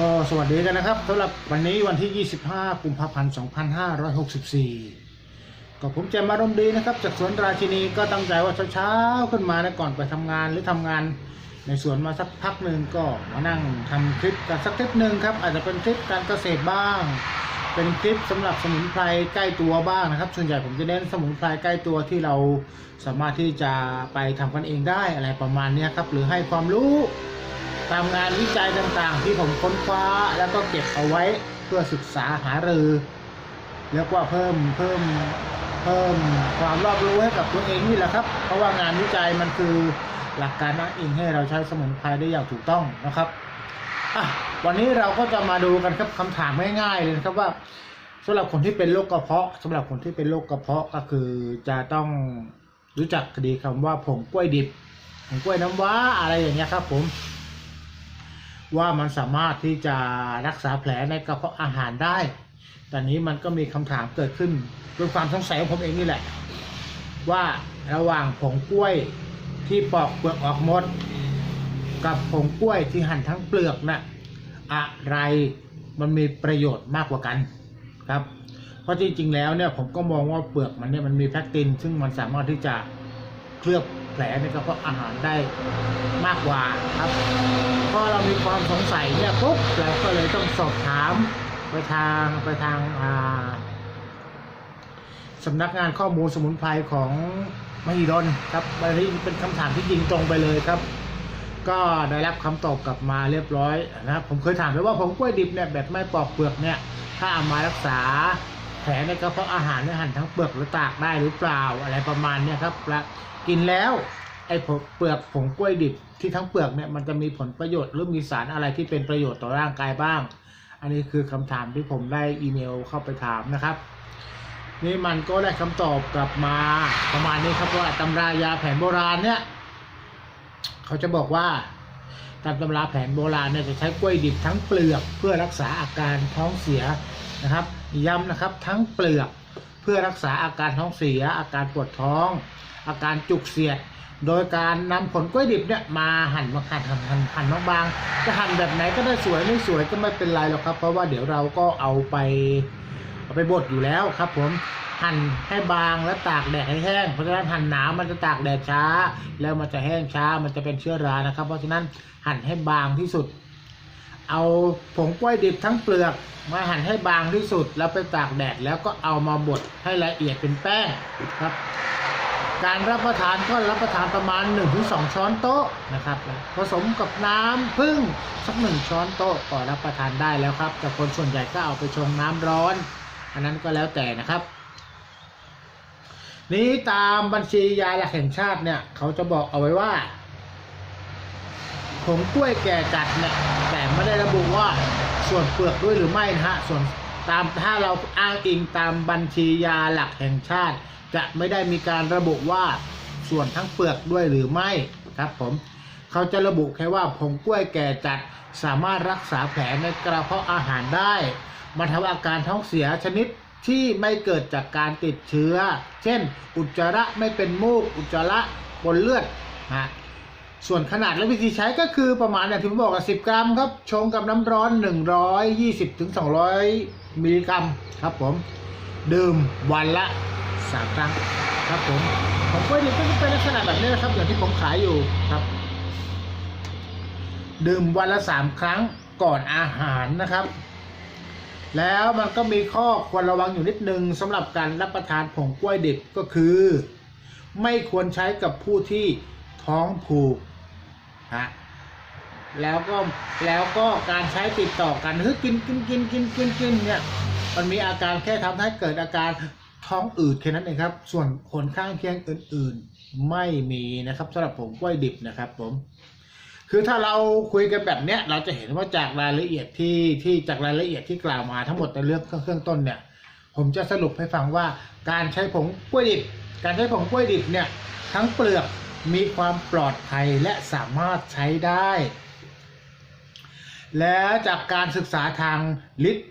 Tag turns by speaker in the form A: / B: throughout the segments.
A: ก็สวัสดีกันนะครับสำหรับวันนี้วันที่ 25 กุมภาพันธ์ 2564 ก็ผมจะมารมดีนะครับ จากสวนราชินีก็ตั้งใจว่าเช้าๆขึ้นมานะก่อนไปทำงานหรือทำงานในสวนมาสักพักหนึ่งก็มานั่งทำคลิปกันสักคลิปหนึ่งครับ อาจจะเป็นคลิปการเกษตรบ้าง เป็นคลิปสำหรับสมุนไพรใกล้ตัวบ้างนะครับ ส่วนใหญ่ผมจะเน้นสมุนไพรใกล้ตัวที่เราสามารถที่จะไปทำกันเองได้อะไรประมาณนี้ครับหรือให้ความรู้ ตามงานวิจัยต่างๆ ที่ผมค้นคว้าแล้วก็เก็บเอาไว้เพื่อศึกษาหารือเรียกว่าเพิ่มเพิ่มเพิ่มความรอบรู้ให้กับตัวเองนี่แหละครับ เพราะว่างานวิจัยมันคือหลักการอ้างอิงให้เราใช้สมุนไพรได้อย่างถูกต้องนะครับอะวันนี้เราก็จะมาดูกันครับคำถามง่ายๆเลยนะครับว่าสำหรับคนที่เป็นโรคกระเพาะสำหรับคนที่เป็นโรคกระเพาะก็คือจะต้องรู้จักคดีคำว่าผงกล้วยดิบผงกล้วยน้ำว้าอะไรอย่างเงี้ยครับ ผม ว่ามันสามารถที่จะรักษาแผลในกระเพาะอาหารได้ แต่นี้มันก็มีคำถามเกิดขึ้นด้วยความสงสัยของผมเองนี่แหละ ว่าระหว่างผงกล้วยที่ปอกเปลือกออกหมด กับผงกล้วยที่หั่นทั้งเปลือกน่ะอะไรมันมีประโยชน์มากกว่ากันครับ เพราะจริงๆแล้วเนี่ยผมก็มองว่าเปลือกมันเนี่ยมันมีแพคติน ซึ่งมันสามารถที่จะเคลือบ ผลในกระเพาะอาหารได้มากกว่าครับพอเรามีความสงสัยเนี่ยปุ๊บเราก็เลยต้องสอบถามไปทางไปทางอ่าสำนักงานข้อมูลสมุนไพรของมหิดลครับอันนี้เป็นคำถามที่ยิงตรงไปเลยครับ ก็ได้รับคำตอบกลับมาเรียบร้อยนะครับผมเคยถามไปว่าผงกล้วยดิบเนี่ยแบบไม่ปอกเปลือกเนี่ย ถ้าเอามารักษาแผลในกระเพาะอาหารเนี่ยหั่นทั้งเปลือกหรือตากได้หรือเปล่าอะไรประมาณเนี่ยครับและ กินแล้วไอ้เปลือกผงกล้วยดิบที่ทั้งเปลือกเนี่ยมันจะมีผลประโยชน์หรือมีสารอะไรที่เป็นประโยชน์ต่อร่างกายบ้าง อันนี้คือคำถามที่ผมได้อีเมลเข้าไปถามนะครับ นี่มันก็ได้คำตอบกลับมาประมาณนี้ครับว่าตำรายาแผนโบราณเนี่ยเขาจะบอกว่าตามตำราแผนโบราณเนี่ยจะใช้กล้วยดิบทั้งเปลือกเพื่อรักษาอาการท้องเสียนะครับย้ำนะครับทั้งเปลือกเพื่อรักษาอาการท้องเสีย อาการปวดท้อง อาการจุกเสียด โดยการนำผลกล้วยดิบเนี่ยมาหั่นมาหั่นหั่นหั่นหั่นบางๆจะหั่นแบบไหนก็ได้สวยไม่สวยก็ไม่เป็นไรหรอกครับ เพราะว่าเดี๋ยวเราก็เอาไปเอาไปบดอยู่แล้วครับ ผมหั่นให้บางและตากแดดให้แห้ง เพราะฉะนั้นหั่นหนามันจะตากแดดช้า แล้วมันจะแห้งช้ามันจะเป็นเชื้อรานะครับ เพราะฉะนั้นหั่นให้บางที่สุด เอาผงกล้วยดิบทั้งเปลือกมาหั่นให้บางที่สุดแล้วไปตากแดดแล้วก็เอามาบดให้ละเอียดเป็นแป้งครับ การรับประทานก็รับประทานประมาณ 1-2 ช้อนโต๊ะนะครับ ผสมกับน้ำพึ่งสักหนึ่งช้อนโต๊ะก็รับประทานได้แล้วครับ แต่คนส่วนใหญ่ก็เอาไปชงน้ำร้อน อันนั้นก็แล้วแต่นะครับ นี้ตามบัญชียาหลักแห่งชาติเนี่ย เขาจะบอกเอาไว้ว่าผงกล้วยแก่จัดเนี่ยแต่ไม่ได้ระบุว่าส่วนเปลือกด้วยหรือไม่นะฮะส่วนตามถ้าเราอ้างอิงตามบัญชียาหลักแห่งชาติ จะไม่ได้มีการระบุว่าส่วนทั้งเปลือกด้วยหรือไม่ครับผมเขาจะระบุแค่ว่าผงกล้วยแก่จัดสามารถรักษาแผลในกระเพาะอาหารได้บรรเทาอาการท้องเสียชนิดที่ไม่เกิดจากการติดเชื้อ เช่น อุจจาระไม่เป็นมูก อุจจาระปนเลือดฮะส่วนขนาดและวิธีใช้ก็คือประมาณอย่างที่ผมบอกอะ10กรัมครับ ชงกับน้ำร้อน 120ถึง200มิลลิกรัมครับผม ดื่มวันละ 3ครั้งครับผมของกล้วยดิบก็จะเป็นลักษณะแบบนี้นะครับอย่างที่ผมขายอยู่ครับ ดื่มวันละ3ครั้งก่อนอาหารนะครับ แล้วมันก็มีข้อควรระวังอยู่นิดนึงสำหรับการรับประทานผงกล้วยดิบก็คือ ไม่ควรใช้กับผู้ที่ท้องผูกฮะแล้วก็แล้วก็การใช้ติดต่อกันคือกินกินกินกินกินกินเนี่ยมันมีอาการแค่ทำให้เกิดอาการ ท้องอืดแค่นั้นเองครับ ส่วนผลข้างเคียงอื่นๆไม่มีนะครับสำหรับผงกล้วยดิบนะครับผม คือถ้าเราคุยกันแบบเนี้ยเราจะเห็นว่าจากรายละเอียดที่ที่จากรายละเอียดที่กล่าวมาทั้งหมดในเรื่องเครื่องเครื่องต้นเนี่ย ผมจะสรุปให้ฟังว่าการใช้ผงกล้วยดิบ การใช้ผงกล้วยดิบเนี่ยทั้งเปลือกมีความปลอดภัยและสามารถใช้ได้ และจากการศึกษาทางฤทธิ์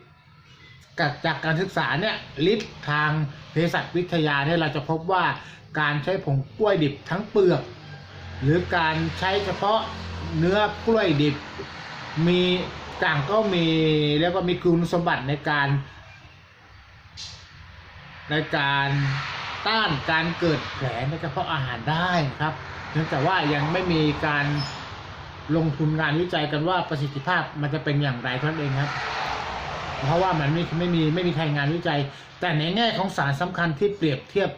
A: กับจากการศึกษาเนี่ยฤทธิ์ทางเภสัชวิทยาเนี่ยเราจะพบว่าการใช้ผงกล้วยดิบทั้งเปลือก หรือการใช้เฉพาะเนื้อกล้วยดิบ มีต่างก็มีเรียกว่ามีคุณสมบัติในการ ในการต้านการเกิดแผลในกระเพาะอาหารได้ครับเนื่องจากว่ายังไม่มีการลงทุนงานวิจัยกันว่าประสิทธิภาพมันจะเป็นอย่างไรท่านเองครับ เพราะว่ามันไม่ไม่มีไม่มีใครงานวิจัย แต่ในแง่ของสารสำคัญที่เปรียบเทียบ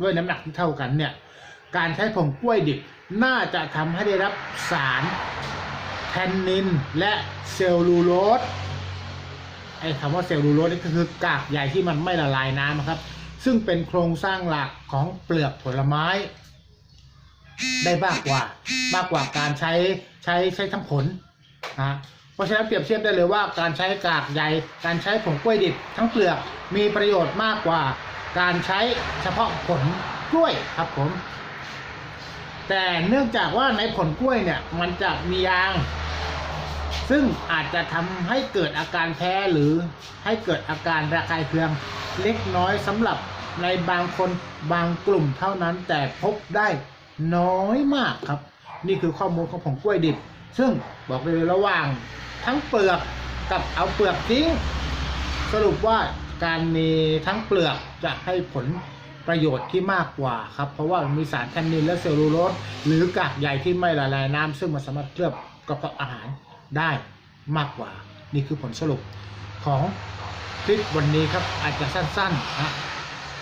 A: ด้วยน้ำหนักที่เท่ากันเนี่ยการใช้ผงกล้วยดิบน่าจะทำให้ได้รับสารแทนนินและเซลลูโลสไอ้คำว่าเซลลูโลสนี่ก็คือกากใยที่มันไม่ละลายน้ำครับ ซึ่งเป็นโครงสร้างหลักของเปลือกผลไม้ ได้มากกว่ามากกว่าการใช้ใช้ใช้ทั้งผลนะ เพราะฉะนั้นเปรียบเทียบได้เลยว่าการใช้กากใยการใช้ผงกล้วยดิบทั้งเปลือกมีประโยชน์มากกว่า การใช้เฉพาะผลกล้วยครับผม แต่เนื่องจากว่าในผลกล้วยเนี่ยมันจะมียาง ซึ่งอาจจะทำให้เกิดอาการแพ้หรือให้เกิดอาการระคายเคืองเล็กน้อยสำหรับในบางคนบางกลุ่มเท่านั้นแต่พบได้น้อยมากครับ นี่คือข้อมูลของผงกล้วยดิบ ซึ่งบอกเลยระหว่างทั้งเปลือกกับเอาเปลือกทิ้ง สรุปว่าการมีทั้งเปลือกจะให้ผลประโยชน์ที่มากกว่าครับ เพราะว่ามีสารแทนนินและเซลลูโลสหรือกากใยที่ไม่ละลายน้ำซึ่งมันสามารถเคลือบกระเพาะอาหารได้มากกว่า นี่คือผลสรุปของคลิปวันนี้ครับ อาจจะสั้นๆนะ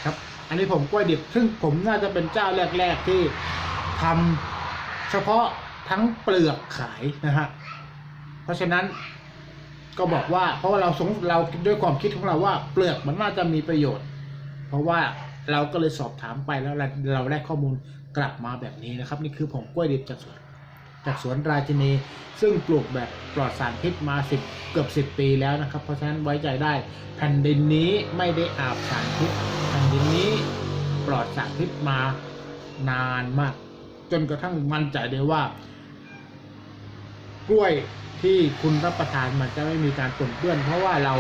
A: ครับ อันนี้ผมกล้วยดิบซึ่งผมน่าจะเป็นเจ้าแรก ๆที่ทำเฉพาะ ทั้งเปลือกขายนะฮะเพราะฉะนั้นก็บอกว่า เพราะว่าเราสงเราด้วยความคิดของเราว่า เปลือกมันน่าจะมีประโยชน์ เพราะว่าเราก็เลยสอบถามไปแล้วเราเราได้ข้อมูลกลับมาแบบนี้นะครับ นี่คือผงกล้วยดิบจากสวนจากสวนราชินี ซึ่งปลูกแบบปลอดสารพิษมาสิบเกือบสิบปีแล้วนะครับ เพราะฉะนั้นไว้ใจได้แผ่นดินนี้ไม่ได้อาบสารพิษแผ่นดินนี้ปลอดสารพิษมานานมาก จนกระทั่งมั่นใจได้ว่า กล้วยที่คุณรับประทานมันจะไม่มีการปนเปื้อน เพราะว่าเรา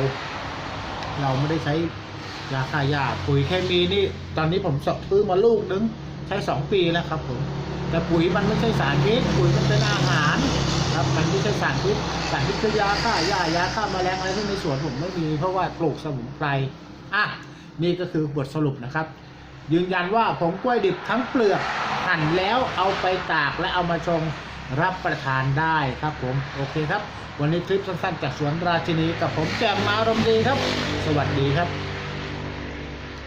A: เราไม่ได้ใช้ยาฆ่าหญ้าปุ๋ยเคมีนี่ตอนนี้ผมสอบซื้อมาลูกนึงใช้สองปีแล้วครับผมแต่ปุ๋ยมันไม่ใช่สารพิษปุ๋ยมันเป็นอาหารครับมันไม่ใช่สารพิษสารพิษคือยาฆ่าหญ้ายาฆ่าแมลงอะไรที่ในสวนผมไม่มีเพราะว่าปลูกสมุนไพรอะนี่ก็คือบทสรุปนะครับ ยืนยันว่าผงกล้วยดิบทั้งเปลือกหั่นแล้วเอาไปตากและเอามาชง รับประทานได้ครับผมโอเคครับ วันนี้คลิปสั้นๆ จากสวนราชินีกับผมแจมมารมดีครับ สวัสดีครับ